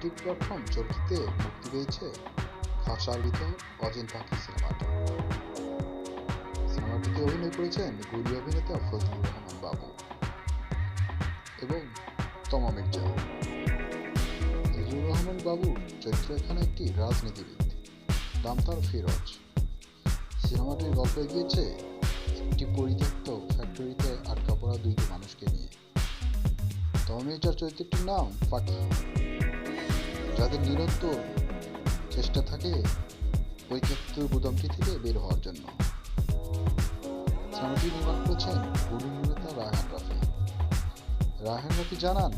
OTT platform চরকিতে মুক্তি পেয়েছে খাসার ভিতর অজিন পাখি সিনেমাটি। সিনেমাটিতে অভিনয় করেছেন গুড়ি অভিনেতা ফজলুর রহমান বাবু এবং তমা মির্জা। ফজলুর রহমান বাবু চরিত্র এখানে একটি রাজনীতিবিদ, নাম তার ফিরোজ। সিনেমাটির গল্প এগিয়েছে একটি পরিত্যক্ত ফ্যাক্টরিতে আটকা পড়া দুইটি মানুষকে নিয়ে। তমা মির্জার চরিত্রটির নাম পাখি যাদের নিরন্তর চেষ্টা থাকে পরিত্যক্ত গুদামটি থেকে বের হওয়ার জন্য। সিনেমাটি নির্মাণ করেছেন গুরু রায়হান রাফি। রায়হান রাফি জানান,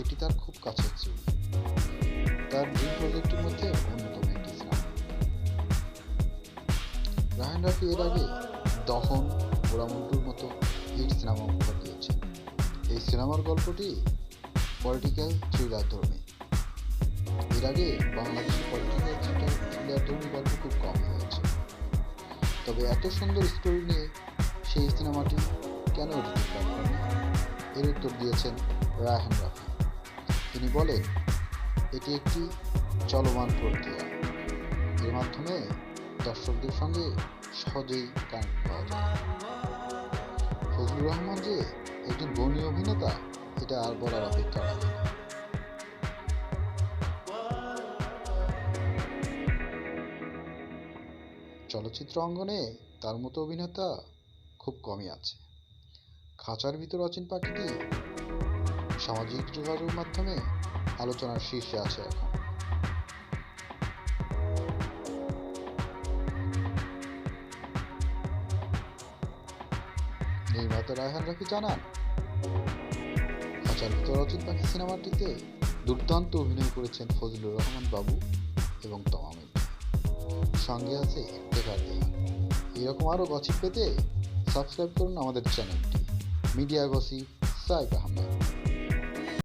এটি তার খুব কাছের ছবি তার ড্রিম প্রজেক্টের মধ্যে অন্যতম একটি সিনেমা রায়হান রাফি এর আগে দহন পোড়ামন্টুর মতো হিট সিনেমা উপহার দিয়েছেন। এই সিনেমার গল্পটি পলিটিক্যাল থ্রিলার ধর্মী এর আগে বাংলাদেশে পলিটিক্যাল ধর্মী গল্প খুব কম হয়েছে। তবে এত সুন্দর স্টোরি নিয়ে সেই সিনেমাটি কেন এর উত্তর দিয়েছেন রায়হান রাফি। তিনি বলেন, এটি একটি চলমান প্রক্রিয়া। এর মাধ্যমে দর্শকদের সঙ্গে সহজেই কানেক্ট পাওয়া যায়। ফজলুর রহমান যে একজন গণী অভিনেতা, এটা আর বলার অপেক্ষা রাখে না। চলচ্চিত্র অঙ্গনে তার মতো অভিনেতা খুব কমই আছে। খাঁচার ভিতর অচিন পাখিটি সামাজিক যোগাযোগ মাধ্যমে আলোচনার শীর্ষে আছে এখন। নির্মাতা রায়হান রাফি জানান, খাঁচার ভিতর অচিন পাখি সিনেমাটিতে দুর্দান্ত অভিনয় করেছেন ফজলুর রহমান বাবু এবং তমামিল সঙ্গে আছে ইফতেখার দেহা এরকম আরও গছিপ পেতে সাবস্ক্রাইব করুন আমাদের চ্যানেলটি মিডিয়া গসি সাইক আহমেদ।